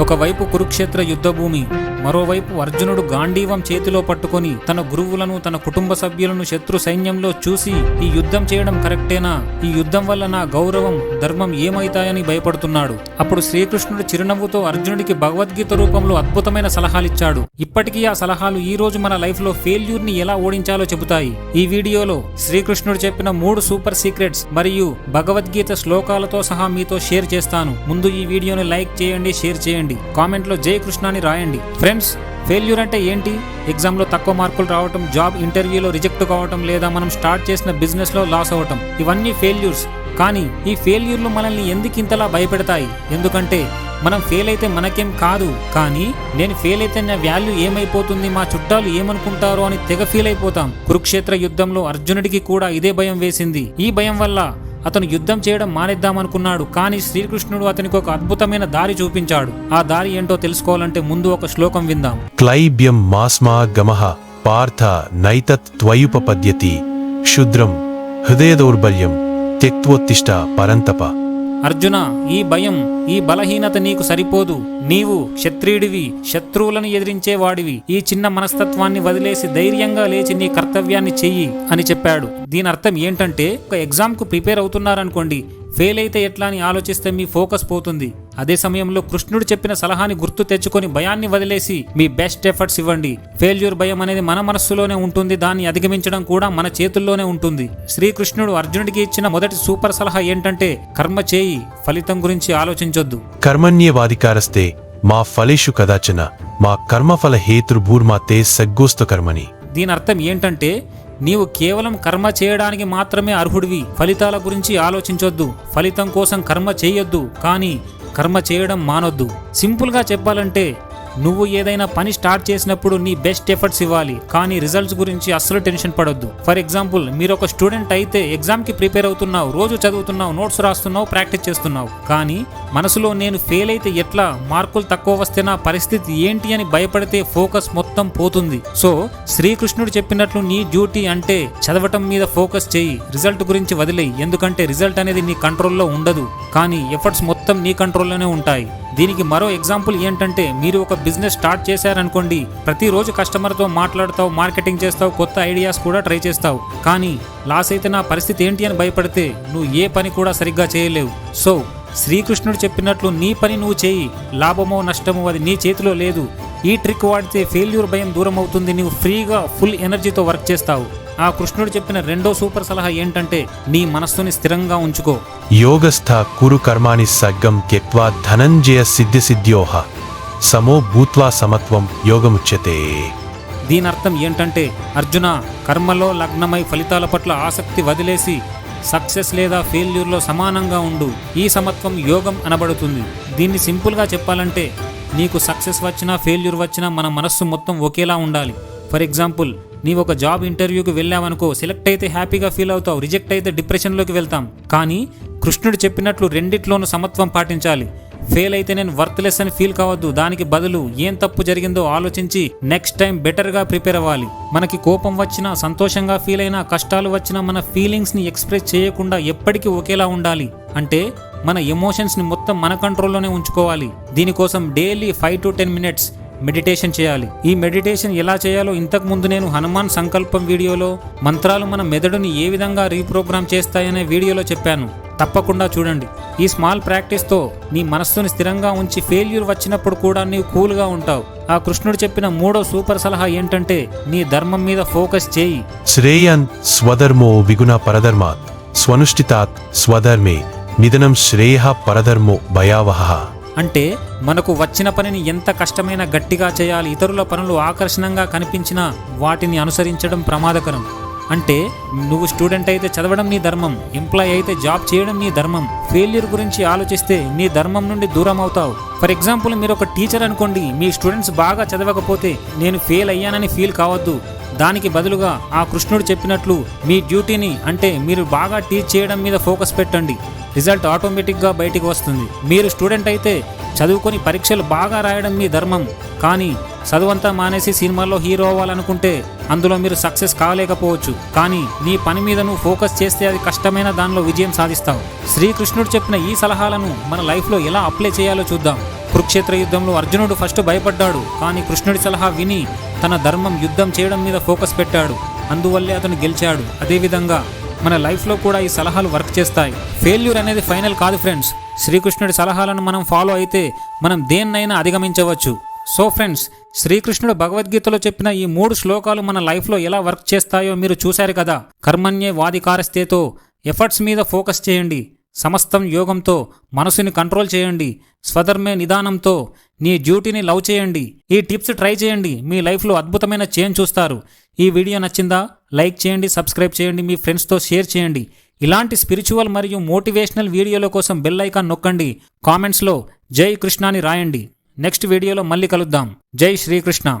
ఒకవైపు కురుక్షేత్ర యుద్ధభూమి మరోవైపు అర్జునుడు గాంధీవం చేతిలో పట్టుకొని తన గురువులను తన కుటుంబ సభ్యులను శత్రు సైన్యంలో చూసి ఈ యుద్ధం చేయడం కరెక్టేనా? ఈ యుద్ధం వల్ల నా గౌరవం ధర్మం ఏమైతాయని భయపడుతున్నాడు అప్పుడు శ్రీకృష్ణుడు చిరునవ్వుతో అర్జునుడికి భగవద్గీత రూపంలో అద్భుతమైన సలహాలిచ్చాడు ఇప్పటికీ ఆ సలహాలు ఈ రోజు మన లైఫ్లో ఫెయిల్యూర్ని ఎలా ఓడించాలో చెబుతాయి. ఈ వీడియోలో శ్రీకృష్ణుడు చెప్పిన మూడు సూపర్ సీక్రెట్స్ మరియు భగవద్గీత శ్లోకాలతో సహా మీతో షేర్ చేస్తాను. ముందు ఈ వీడియోని లైక్ చేయండి షేర్ చేయండి. కామెంట్లో జై కృష్ణ అని రాయండి. ఫ్రెండ్స్ ఫెయిల్యూర్ అంటే ఏంటి? ఎగ్జామ్లో తక్కువ మార్కులు రావటం జాబ్ ఇంటర్వ్యూలో రిజెక్ట్ కావటం లేదా మనం స్టార్ట్ చేసిన బిజినెస్లో లాస్ అవ్వటం ఇవన్నీ ఫెయిల్యూర్స్ కానీ ఈ ఫెయిల్యూర్లు మనల్ని ఎందుకు ఇంతలా భయపెడతాయి? ఎందుకంటే మనం ఫెయిల్ అయితే మనకేం కాదు. కానీ నేను ఫెయిల్ అయితే నా వాల్యూ ఏమైపోతుంది మా చుట్టాలు ఏమనుకుంటారో అని తెగ ఫీల్ అయిపోతాం. కురుక్షేత్ర యుద్ధంలో అర్జునుడికి కూడా ఇదే భయం వేసింది. ఈ భయం వల్ల అతను యుద్ధం చేయడం మానేద్దామనుకున్నాడు కానీ శ్రీకృష్ణుడు అతనికి ఒక అద్భుతమైన దారి చూపించాడు. ఆ దారి ఏంటో తెలుసుకోవాలంటే ముందు ఒక శ్లోకం విందాం. క్లైబ్యం మాస్మా గమహ పార్థ నైతత్ త్వయుపపద్యతి క్షుద్రం హృదయ దౌర్బల్యం త్యక్వోత్తిష్ట పరంతప అర్జున ఈ భయం ఈ బలహీనత నీకు సరిపోదు. నీవు క్షత్రియుడివి శత్రువులను ఎదిరించేవాడివి. ఈ చిన్న మనస్తత్వాన్ని వదిలేసి ధైర్యంగా లేచి నీ కర్తవ్యాన్ని చెయ్యి అని చెప్పాడు. దీని అర్థం ఏంటంటే ఒక ఎగ్జామ్కు ప్రిపేర్ అవుతున్నారనుకోండి ఫెయిల్ అయితే ఎట్లా అని ఆలోచిస్తే మీ ఫోకస్ పోతుంది. అదే సమయంలో కృష్ణుడు చెప్పిన సలహాని గుర్తు తెచ్చుకొని భయాన్ని వదిలేసి మీ బెస్ట్ ఎఫర్ట్స్ ఇవ్వండి. ఫెయిల్యూర్ భయం అనేది మన మనస్సులోనే ఉంటుంది దాన్ని అధిగమించడం కూడా మన చేతుల్లోనే ఉంటుంది. శ్రీకృష్ణుడు అర్జునుడికి ఇచ్చిన మొదటి సూపర్ సలహా ఏంటంటే కర్మ చేయి ఫలితం గురించి ఆలోచించొద్దు. కర్మణ్యేవాధికారస్తే మా ఫలేషు కదాచన మా కర్మఫల హేతుర్భూర్మా తే సగ్గోస్త కర్మణి దీని అర్థం ఏంటంటే నీవు కేవలం కర్మ చేయడానికి మాత్రమే అర్హుడివి ఫలితాల గురించి ఆలోచించొద్దు. ఫలితం కోసం కర్మ చేయొద్దు కానీ కర్మ చేయడం మానొద్దు. సింపుల్గా చెప్పాలంటే నువ్వు ఏదైనా పని స్టార్ట్ చేసినప్పుడు నీ బెస్ట్ ఎఫర్ట్స్ ఇవ్వాలి కానీ రిజల్ట్స్ గురించి అస్సలు టెన్షన్ పడొద్దు. ఫర్ ఎగ్జాంపుల్ మీరు ఒక స్టూడెంట్ అయితే ఎగ్జామ్కి ప్రిపేర్ అవుతున్నావు రోజు చదువుతున్నావు నోట్స్ రాస్తున్నావు ప్రాక్టీస్ చేస్తున్నావు. కానీ మనసులో నేను ఫెయిల్ అయితే ఎట్లా? మార్కులు తక్కువ వస్తే నా పరిస్థితి ఏంటి అని భయపడితే ఫోకస్ మొత్తం పోతుంది. సో శ్రీకృష్ణుడు చెప్పినట్లు నీ డ్యూటీ అంటే చదవటం మీద ఫోకస్ చేయి రిజల్ట్ గురించి వదిలేయి. ఎందుకంటే రిజల్ట్ అనేది నీ కంట్రోల్లో ఉండదు. కానీ ఎఫర్ట్స్ మొత్తం నీ కంట్రోల్లోనే ఉంటాయి. దీనికి మరో ఎగ్జాంపుల్ ఏంటంటే మీరు ఒక బిజినెస్ స్టార్ట్ చేశారనుకోండి ప్రతిరోజు కస్టమర్తో మాట్లాడతావు మార్కెటింగ్ చేస్తావు కొత్త ఐడియాస్ కూడా ట్రై చేస్తావు. కానీ లాస్ అయితే నా పరిస్థితి ఏంటి అని భయపడితే నువ్వు ఏ పని కూడా సరిగ్గా చేయలేవు. సో శ్రీకృష్ణుడు చెప్పినట్లు నీ పని నువ్వు చేయి లాభమో నష్టమో అది నీ చేతిలో లేదు. ఈ ట్రిక్ వాడితే ఫెయిల్యూర్ భయం దూరం అవుతుంది నువ్వు ఫ్రీగా ఫుల్ ఎనర్జీతో వర్క్ చేస్తావు. ఆ కృష్ణుడు చెప్పిన రెండో సూపర్ సలహా ఏంటంటే నీ మనస్సుని స్థిరంగా ఉంచుకో. యోగస్థ కురు కర్మాణి సగ్గం త్యక్వా ధనంజయ సిద్ధి సిద్ధ్యోహ. సమో భూత్వా సమత్వం యోగముచ్యతే. దీని అర్థం ఏంటంటే అర్జున కర్మలో లగ్నమై ఫలితాల పట్ల ఆసక్తి వదిలేసి సక్సెస్ లేదా ఫెయిల్యూర్లో సమానంగా ఉండు. ఈ సమత్వం యోగం అనబడుతుంది. దీన్ని సింపుల్గా చెప్పాలంటే నీకు సక్సెస్ వచ్చినా ఫెయిల్యూర్ వచ్చినా మన మనస్సు మొత్తం ఒకేలా ఉండాలి. ఫర్ ఎగ్జాంపుల్ నీవు ఒక జాబ్ ఇంటర్వ్యూకి వెళ్ళావనుకో సెలెక్ట్ అయితే హ్యాపీగా ఫీల్ అవుతావు రిజెక్ట్ అయితే డిప్రెషన్లోకి వెళ్తాం. కానీ కృష్ణుడు చెప్పినట్లు రెండిట్లోనూ సమత్వం పాటించాలి. ఫెయిల్ అయితే నేను వర్త్లెస్ అని ఫీల్ కావద్దు. దానికి బదులు ఏం తప్పు జరిగిందో ఆలోచించి నెక్స్ట్ టైం బెటర్గా ప్రిపేర్ అవ్వాలి. మనకి కోపం వచ్చినా సంతోషంగా ఫీల్ అయినా కష్టాలు వచ్చినా మన ఫీలింగ్స్ని ఎక్స్ప్రెస్ చేయకుండా ఎప్పటికీ ఒకేలా ఉండాలి. అంటే మన ఎమోషన్స్ని మొత్తం మన కంట్రోల్లోనే ఉంచుకోవాలి. దీనికోసం daily five to ten minutes meditation చేయాలి. ఈ మెడిటేషన్ ఎలా చేయాలో ఇంతకు ముందు నేను హనుమాన్ సంకల్పం వీడియోలో మంత్రాలు మన మెదడుని ఏ విధంగా రీప్రోగ్రామ్ చేస్తాయనే వీడియోలో చెప్పాను. తప్పకుండా చూడండి. ఈ స్మాల్ ప్రాక్టీస్తో నీ మనస్సుని స్థిరంగా ఉంచి ఫెయిల్యూర్ వచ్చినప్పుడు కూడా నీవు కూల్గా ఉంటావు. ఆ కృష్ణుడు చెప్పిన మూడో సూపర్ సలహా ఏంటంటే నీ ధర్మం మీద ఫోకస్ చేయి. శ్రేయన్ స్వధర్మో విగుణ పరధర్మాత్ స్వనుష్ఠితాత్ స్వధర్మే నిధనం శ్రేయ పరధర్మో భయావహ. అంటే మనకు వచ్చిన పనిని ఎంత కష్టమైనా గట్టిగా చేయాలి ఇతరుల పనులు ఆకర్షణంగా కనిపించినా వాటిని అనుసరించడం ప్రమాదకరం. అంటే నువ్వు స్టూడెంట్ అయితే చదవడం నీ ధర్మం ఎంప్లాయ్ అయితే జాబ్ చేయడం నీ ధర్మం. ఫెయిల్యూర్ గురించి ఆలోచిస్తే నీ ధర్మం నుండి దూరం అవుతావు ఫర్ ఎగ్జాంపుల్ మీరు ఒక టీచర్ అనుకోండి మీ స్టూడెంట్స్ బాగా చదవకపోతే నేను ఫెయిల్ అయ్యానని ఫీల్ కావద్దు. దానికి బదులుగా ఆ కృష్ణుడు చెప్పినట్లు మీ డ్యూటీని అంటే మీరు బాగా టీచ్ చేయడం మీద ఫోకస్ పెట్టండి. రిజల్ట్ ఆటోమేటిక్గా బయటికి వస్తుంది. మీరు స్టూడెంట్ అయితే చదువుకొని పరీక్షలు బాగా రాయడం మీ ధర్మం. కానీ చదువంతా మానేసి సినిమాల్లో హీరో అవ్వాలనుకుంటే అందులో మీరు సక్సెస్ కాలేకపోవచ్చు. కానీ నీ పని మీద నువ్వు ఫోకస్ చేస్తే అది కష్టమైన దానిలో విజయం సాధిస్తావు. శ్రీకృష్ణుడు చెప్పిన ఈ సలహాలను మన లైఫ్లో ఎలా అప్లై చేయాలో చూద్దాం. కురుక్షేత్ర యుద్ధంలో అర్జునుడు ఫస్ట్ భయపడ్డాడు. కానీ కృష్ణుడి సలహా విని తన ధర్మం యుద్ధం చేయడం మీద ఫోకస్ పెట్టాడు. అందువల్లే అతను గెలిచాడు. అదేవిధంగా మన లైఫ్లో కూడా ఈ సలహాలు వర్క్ చేస్తాయి. ఫెయిల్యూర్ అనేది ఫైనల్ కాదు ఫ్రెండ్స్. శ్రీకృష్ణుడి సలహాలను మనం ఫాలో అయితే మనం దేన్నైనా అధిగమించవచ్చు. సో ఫ్రెండ్స్ శ్రీకృష్ణుడు భగవద్గీతలో చెప్పిన ఈ మూడు శ్లోకాలు మన లైఫ్లో ఎలా వర్క్ చేస్తాయో మీరు చూశారు కదా. కర్మణ్యే వాదికారస్తేతో ఎఫర్ట్స్ మీద ఫోకస్ చేయండి. సమస్తం యోగంతో మనసుని కంట్రోల్ చేయండి. స్వధర్మే నిదానంతో నీ డ్యూటీని లవ్ చేయండి. ఈ టిప్స్ ట్రై చేయండి. మీ లైఫ్లో అద్భుతమైన చేంజ్ చూస్తారు. ఈ వీడియో నచ్చిందా? లైక్ చేయండి సబ్స్క్రైబ్ చేయండి మీ ఫ్రెండ్స్తో షేర్ చేయండి. ఇలాంటి స్పిరిచువల్ మరియు మోటివేషనల్ వీడియోల కోసం బెల్ ఐకాన్ నొక్కండి. కామెంట్స్లో జై కృష్ణ అని రాయండి. నెక్స్ట్ వీడియోలో మళ్ళీ కలుద్దాం. జై శ్రీకృష్ణ.